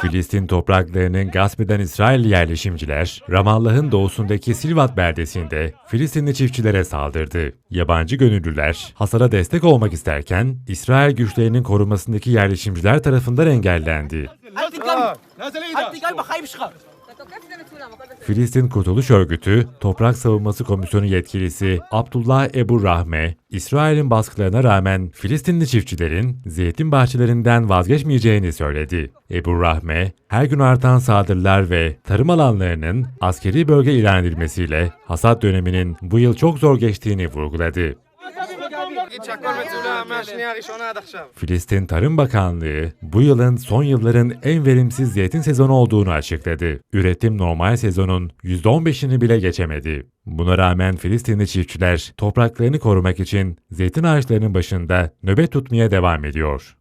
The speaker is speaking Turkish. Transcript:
Filistin topraklarının gasp eden İsrailli yerleşimciler, Ramallah'ın doğusundaki Silvat beldesinde Filistinli çiftçilere saldırdı. Yabancı gönüllüler hasara destek olmak isterken, İsrail güçlerinin korumasındaki yerleşimciler tarafından engellendi. Filistin Kurtuluş Örgütü, Toprak Savunması Komisyonu yetkilisi Abdullah Ebu Rahme, İsrail'in baskılarına rağmen Filistinli çiftçilerin zeytin bahçelerinden vazgeçmeyeceğini söyledi. Ebu Rahme, her gün artan saldırılar ve tarım alanlarının askeri bölge ilan edilmesiyle hasat döneminin bu yıl çok zor geçtiğini vurguladı. Filistin Tarım Bakanlığı bu yılın son yılların en verimsiz zeytin sezonu olduğunu açıkladı. Üretim normal sezonun %15'ini bile geçemedi. Buna rağmen Filistinli çiftçiler topraklarını korumak için zeytin ağaçlarının başında nöbet tutmaya devam ediyor.